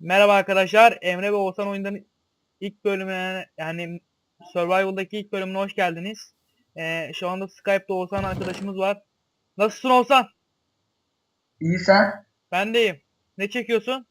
Merhaba arkadaşlar. Emre ve Oğuzhan oyundan ilk bölümüne yani Survival'daki ilk bölümüne hoş geldiniz. Ee, şu anda Skype'da Oğuzhan arkadaşımız var. Nasılsın Oğuzhan? İyi sen. Ben deyim. Ne çekiyorsun?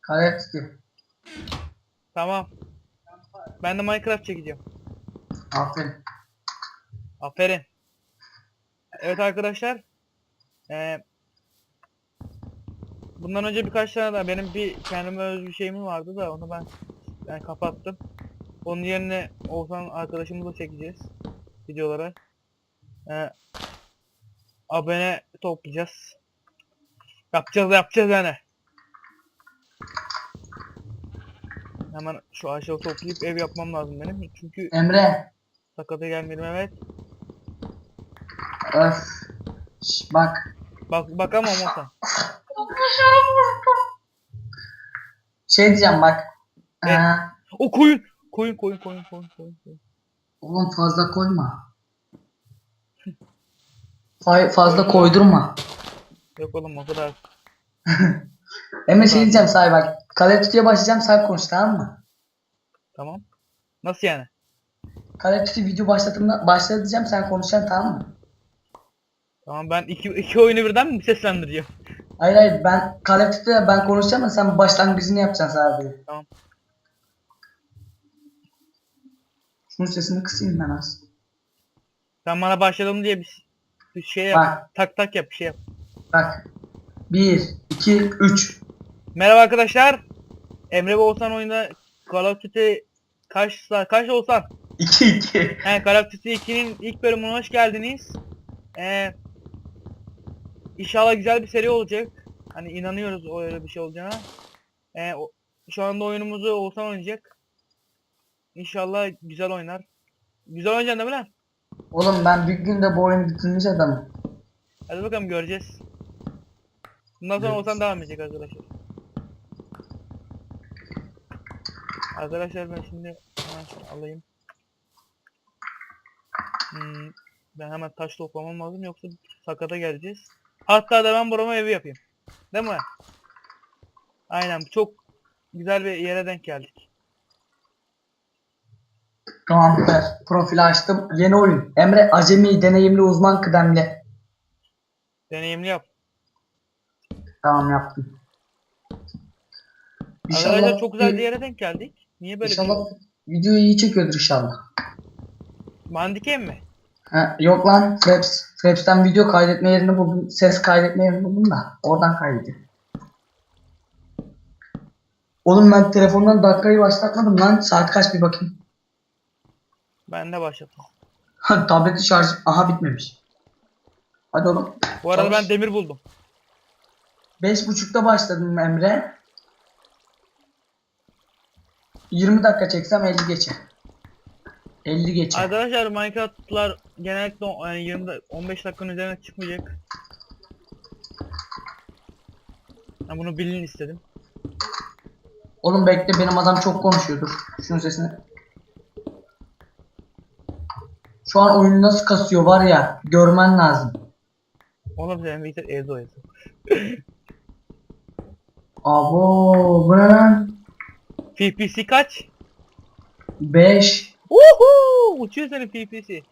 Kare tutuyor. Tamam. Ben de Minecraft çekeceğim. Aferin. Aferin. Evet arkadaşlar. Ee, bundan önce birkaç tane daha benim bir kendime özgü şeyim vardı da onu ben ben kapattım. Onun yerine Oğuzhan arkadaşımızla çekeceğiz videolara. Ee, abone toplayacağız. Yapacağız yapacağız yani. Hemen şu aşağı toplayıp ev yapmam lazım benim. Çünkü Emre. sakata gelmedim evet. Öf. Şş, bak. Bak bakamam Oğuzhan. Şey diyeceğim bak. Ne? Ee, O koyun. Koyun koyun koyun koyun koyun. koyun. oğlum fazla koyma. Fa- fazla koydurma. Yok oğlum o kadar. Emre şey diyeceğim say bak. Kale tutuya başlayacağım sen konuş tamam mı? Tamam. Nasıl yani? Kale tutu video başlatımda başla diyeceğim sen konuşacaksın tamam mı? Tamam ben iki, iki oyunu birden mi seslendireceğim? Hayır hayır ben kale tutuya ben konuşacağım ama sen başlangıcını yapacaksın sadece. Tamam. Şunun sesini kısayım ben az. Sen bana başladım diye bir, bir şey yap. Bak. Tak tak yap bir şey yap. Bak. 1, 2, 3. Merhaba arkadaşlar. Emre ve Oğuzhan oyunda Call of Duty kaç kaç Oğuzhan? 2, 2. He Call of Duty 2'nin ilk bölümüne hoş geldiniz. Ee, inşallah güzel bir seri olacak. Hani inanıyoruz o öyle bir şey olacağına. Ee, o- şu anda oyunumuzu Oğuzhan oynayacak. İnşallah güzel oynar. Güzel oynayacaksın değil mi lan? Oğlum ben bir günde bu oyunu bitirmiş adamım. Hadi bakalım göreceğiz. Bundan sonra Evet. Oğuzhan devam edecek arkadaşlar. Arkadaşlar ben şimdi hemen şunu alayım. Hmm, ben hemen taş toplamam lazım yoksa sakata geleceğiz. Hatta da ben burama evi yapayım. Değil mi? Aynen çok güzel bir yere denk geldik. Tamamdır. Profili açtım. Yeni oyun. Emre acemi, deneyimli, uzman, kıdemli. Deneyimli yap. Tamam yaptım. Arkadaşlar çok güzel bir yere denk geldik. Niye böyle İnşallah videoyu iyi çekiyordur inşallah. Mandiken mi? Ha, yok lan Fraps. Fraps'ten video kaydetme yerini buldum. Ses kaydetme yerini buldum da. Oradan kaydediyor. Oğlum ben telefondan dakikayı başlatmadım lan. Saat kaç bir bakayım. Ben de başlattım. Ha, Tableti şarj... Aha bitmemiş. Hadi oğlum. Bu arada Çalış. ben demir buldum. Beş buçukta başladım Emre. 20 dakika çeksem 50 geçe. 50 geçe. Arkadaşlar Minecraft'lar genellikle yani 20 da- 15 dakikanın üzerine çıkmayacak. Ben bunu bilin istedim. Oğlum bekle benim adam çok konuşuyordur. Şunun sesini. Şu an oyunu nasıl kasıyor var ya görmen lazım. Oğlum sen bir evde oyası. Abo bu ne lan? PPC kaç? 5 Uhu! Uçuyor senin PPC.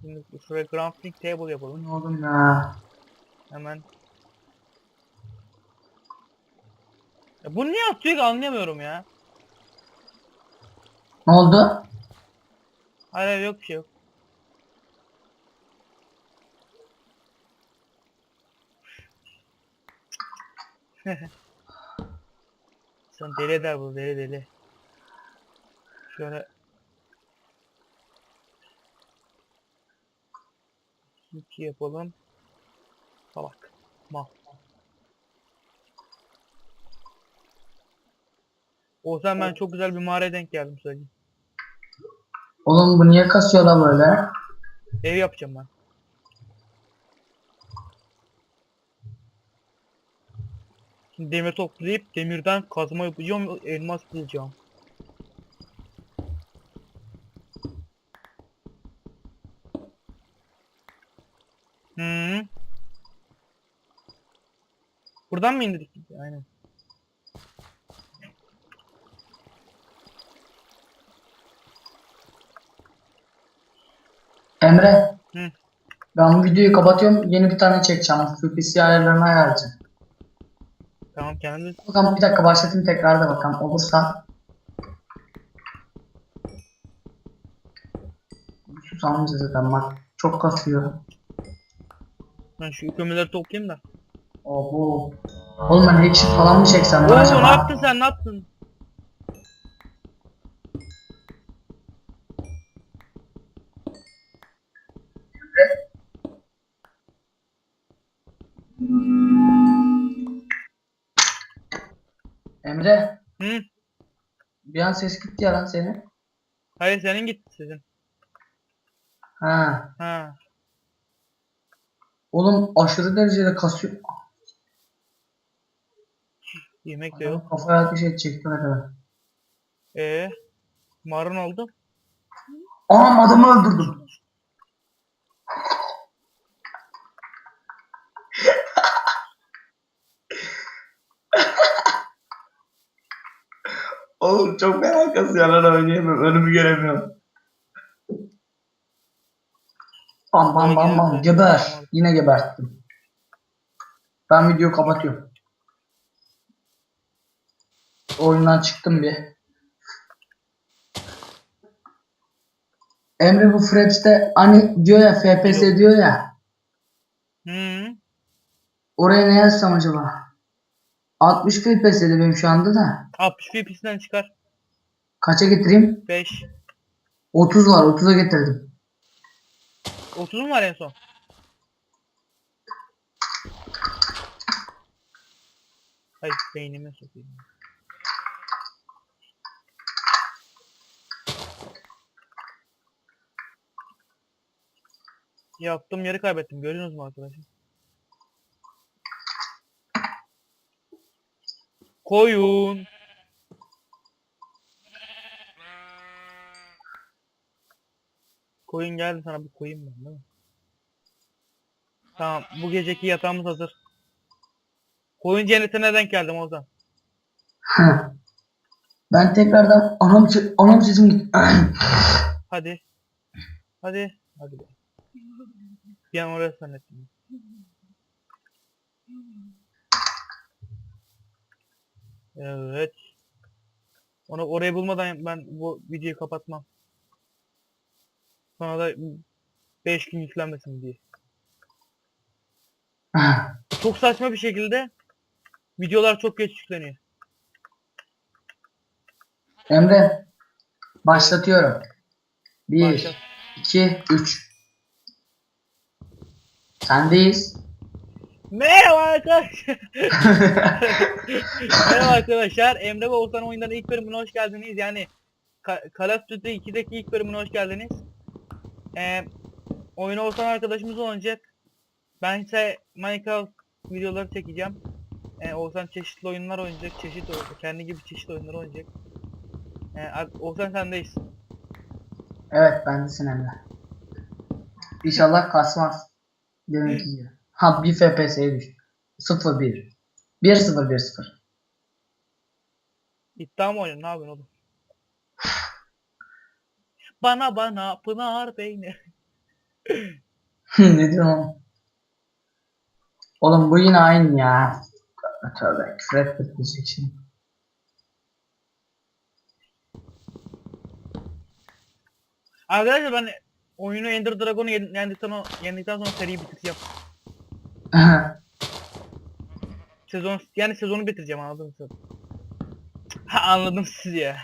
Şimdi şuraya crafting table yapalım. Ne oğlum ya? Hemen. Ya bunu niye atıyor ki anlayamıyorum ya. Ne oldu? Hayır hayır yok bir şey yok. Sen deli eder bu deli deli. Şöyle iki yapalım. Salak. Mal. Oğuzhan ben çok güzel bir mağaraya denk geldim söyleyeyim. Oğlum bu niye kasıyor lan böyle? Ev yapacağım ben. Şimdi demir toplayıp demirden kazma yapacağım, elmas bulacağım. Hmm. Hı. Buradan mı indirdik? Aynen. Emre. Hı. Ben bu videoyu kapatıyorum. Yeni bir tane çekeceğim. FPC ayarlarını ayarlayacağım. Tamam kendiniz. Bakalım bir dakika başlatayım tekrar da bakalım olursa. Susamayacağız zaten bak. Çok kasıyor. Ben şu kömürleri toplayayım da. Oo bu. Oğlum ben hackship falan mı çeksem Oo ne yaptın sen ne yaptın? Hı? Bir an ses gitti ya lan senin. Hayır senin gitti sizin. Ha. Ha. Oğlum aşırı derecede kasıyor. Yemek de yok. Kafaya ateş edecekti ne kadar. Ee, marun oldu. Anam adamı öldürdüm. Oğlum çok fena kasıyor lan oynayamıyorum. Önümü göremiyorum. Bam bam bam bam. Geber. Yine geberttim. Ben videoyu kapatıyorum. Oyundan çıktım bir. Emre bu Fraps'te hani diyor ya FPS diyor ya. Hı. Oraya ne yazsam acaba? 60 FPS dedi benim şu anda da. 60 FPS'den çıkar. Kaça getireyim? 5. 30 var. 30'a getirdim. 30 mu var en son? Ay beynime sokayım. Yaptığım yeri kaybettim. Görüyorsunuz mu arkadaşlar? Koyun. Koyun geldi sana bir koyayım ben değil mi? Tamam bu geceki yatağımız hazır. Koyun cennetine denk geldim Ozan. Heh. ben tekrardan anam, se- anam sesim gitti. Hadi. Hadi. Hadi. Bir an oraya zannettim. Evet. Onu orayı bulmadan ben bu videoyu kapatmam. Sonra da 5 gün yüklenmesin diye. Çok saçma bir şekilde videolar çok geç yükleniyor. Emre başlatıyorum. 1 Başlat. 2 3 Sendeyiz. Merhaba arkadaşlar. Merhaba arkadaşlar. Emre ve Oğuzhan oyunların ilk bölümüne hoş geldiniz. Yani Call of Duty 2'deki ilk bölümüne hoş geldiniz. Ee, oyunu Oğuzhan arkadaşımız olacak. Ben ise Minecraft videoları çekeceğim. Ee, Oğuzhan çeşitli oyunlar oynayacak. Çeşit kendi gibi çeşitli oyunlar oynayacak. Ee, Oğuzhan sendeyiz. Evet bendesin Emre. İnşallah kasmaz. Deminki gibi. Ha 1 FPS'ye düştü. 0 1 1 0 1 0 İddia mı oynuyorsun? Ne yapıyorsun oğlum? Bana bana Pınar Beyni. ne diyorsun oğlum? Oğlum bu yine aynı ya. Tövbe küfür etmeyecek şimdi. Arkadaşlar ben oyunu Ender Dragon'u yen- yendikten, yendikten sonra seriyi bitireceğim. Sezon yani sezonu bitireceğim anladın mı? Ha anladım siz ya.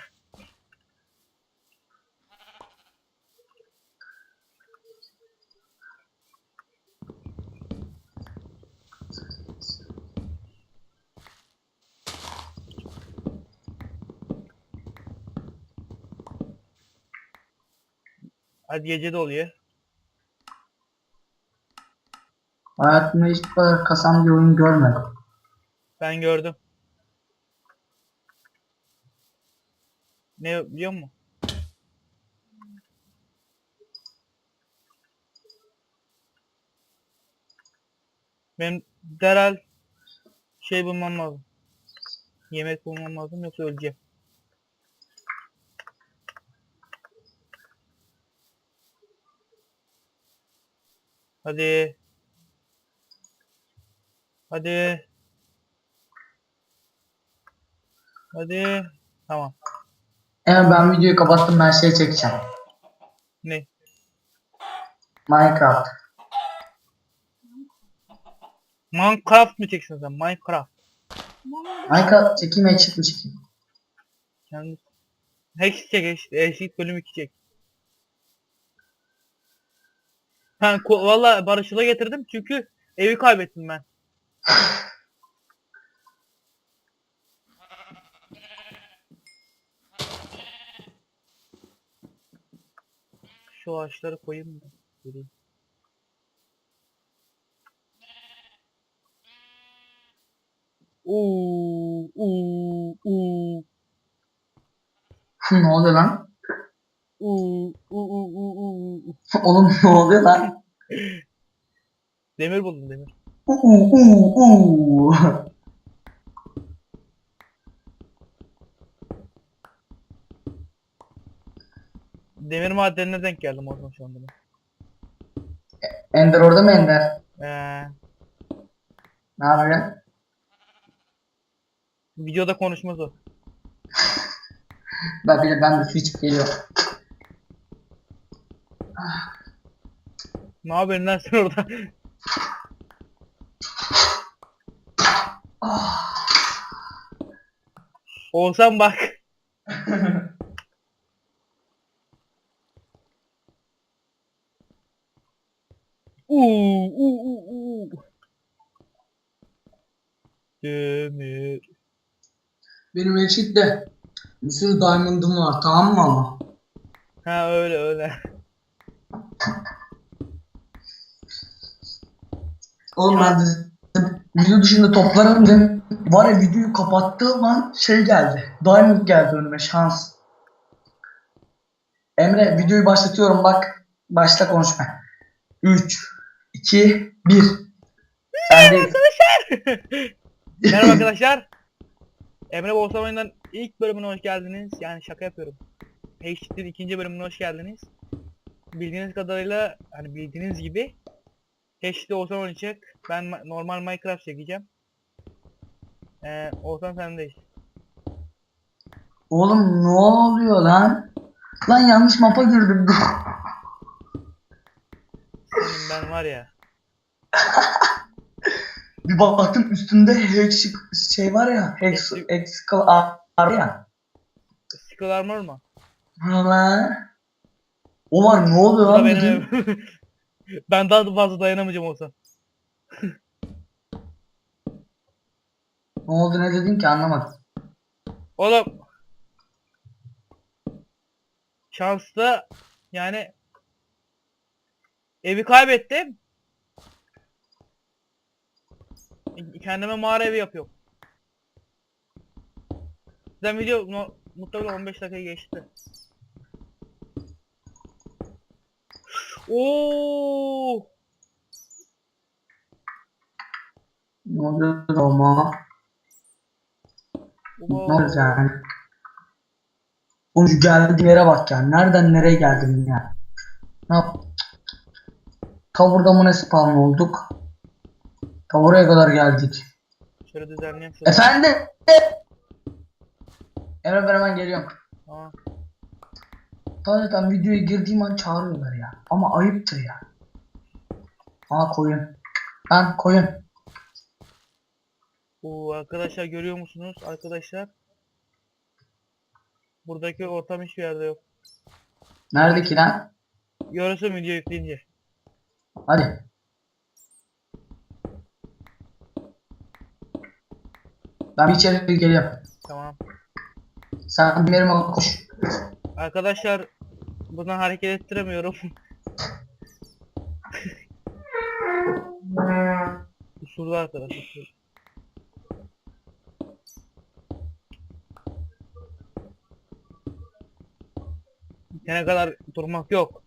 Hadi gece de oluyor. Hayatımda hiç bu kadar kasan bir oyun görmedim. Ben gördüm. Ne biliyor musun? Benim derhal şey bulmam lazım. Yemek bulmam lazım yoksa öleceğim. Hadi. Hadi. Hadi. Tamam. Emre ben videoyu kapattım ben şey çekeceğim. Ne? Minecraft. Minecraft mı çeksin sen? Minecraft. Minecraft çekeyim ekşit mi çekeyim? Yani Hex çek, Hex, Hex bölüm 2 çek. Ha, valla Barış'la getirdim çünkü evi kaybettim ben. Şu ağaçları koyayım da. göreyim. Uuu, uuu, uuu. ne oluyor lan? Uuu, uuu, uuu, uuu. Oğlum ne oluyor lan? Demir buldum demir. Uuu uuu uuu. Demir madenine denk geldim oradan şu anda. ben. Ender orada mı Ender? Ee, Ne yapıyorsun? videoda konuşmaz o. Ben bile ben de su içip geliyorum. Ne yapıyorsun lan sen orada? Olsan bak. Uuu, uuu, uuu. Demir. Benim ekşitte bir sürü diamond'ım var tamam mı ama? Ha öyle öyle. Oğlum ben de video dışında toplarım dedim. Var ya videoyu kapattığım an şey geldi. Diamond geldi önüme şans. Emre videoyu başlatıyorum bak. Başla konuşma. 3, 2, 1. Sen de Merhaba arkadaşlar. Emre Bolsan Oyun'dan ilk bölümüne hoş geldiniz. Yani şaka yapıyorum. Page'in ikinci bölümüne hoş geldiniz. Bildiğiniz kadarıyla hani bildiğiniz gibi Hash'te Oğuzhan oynayacak. Ben ma- normal Minecraft çekeceğim. Ee, Oğuzhan sendeyiz. Oğlum ne oluyor lan? Lan yanlış mapa girdim. Senin ben var ya. bir baktım üstünde hex şey var ya. Hex, hex var ya. Skull Armor mu? Hala. O var ne oluyor lan benim. ben daha da fazla dayanamayacağım Oğuzhan. Ne oldu ne dedin ki anlamadım. Oğlum. Şanslı yani evi kaybettim. Kendime mağara evi yapıyorum. Zaten video no, muhtemelen 15 dakika geçti. Oo! Ne oluyor ama? Oluyor yani? Oğlum şu geldiğim yere bak ya. Nereden nereye geldim ya? Ne yap? Ta burada mı ne spawn olduk? Ta oraya kadar geldik. Şöyle düzenleyeyim. Efendim? Emre ben hemen geliyorum. Tamam. Zaten videoya girdiğim an çağırıyorlar ya. Ama ayıptır ya. Aa koyun. Ben koyun. Oo, arkadaşlar görüyor musunuz? Arkadaşlar. Buradaki ortam hiçbir yerde yok. Nerede ki lan? Görürsün video yükleyince. Hadi. Ben bir içeri geliyorum. Tamam. Sen benim koş. Arkadaşlar buradan hareket ettiremiyorum. Şurada arkadaşlar. Bitene kadar durmak yok.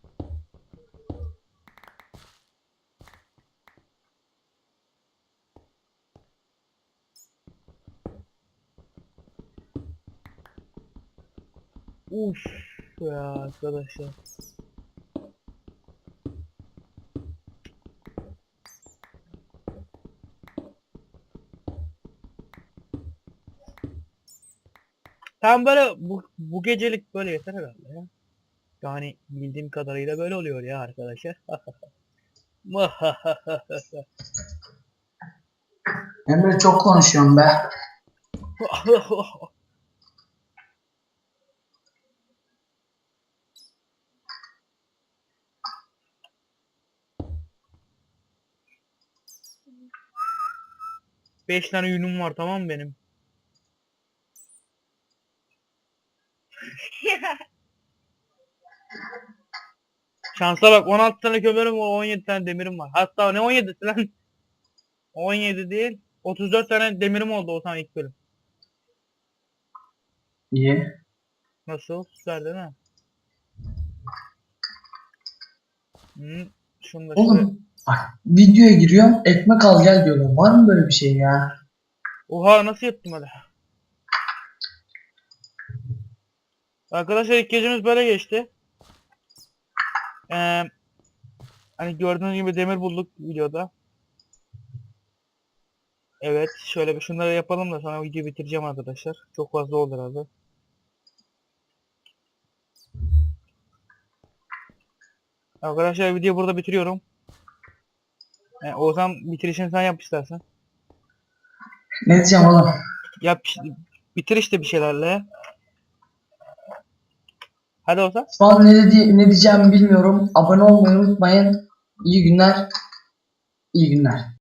Uf ya arkadaşlar. Tam böyle bu, bu gecelik böyle yeter herhalde ya. Yani bildiğim kadarıyla böyle oluyor ya arkadaşlar. Emre çok konuşuyorum be. Beş tane yünüm var tamam mı benim? Şansa bak 16 tane kömürüm var 17 tane demirim var. Hatta ne 17'si lan? 17 değil. 34 tane demirim oldu o zaman ilk bölüm. İyi. Nasıl? Süper değil mi? Hı, şunu da Oğlum videoya giriyorum ekmek al gel diyorlar. Var mı böyle bir şey ya? Oha nasıl yaptım hadi. Arkadaşlar ilk gecemiz böyle geçti. Ee, hani gördüğünüz gibi demir bulduk videoda. Evet şöyle bir şunları yapalım da sonra videoyu bitireceğim arkadaşlar. Çok fazla oldu herhalde. Arkadaşlar videoyu burada bitiriyorum. Ee, Oğuzhan bitirişini sen yap istersen. Ne diyeceğim oğlum? Yap bitir işte bir şeylerle. Hadi olsa. Şu an ne, dedi, ne diyeceğimi bilmiyorum. Abone olmayı unutmayın. İyi günler. İyi günler.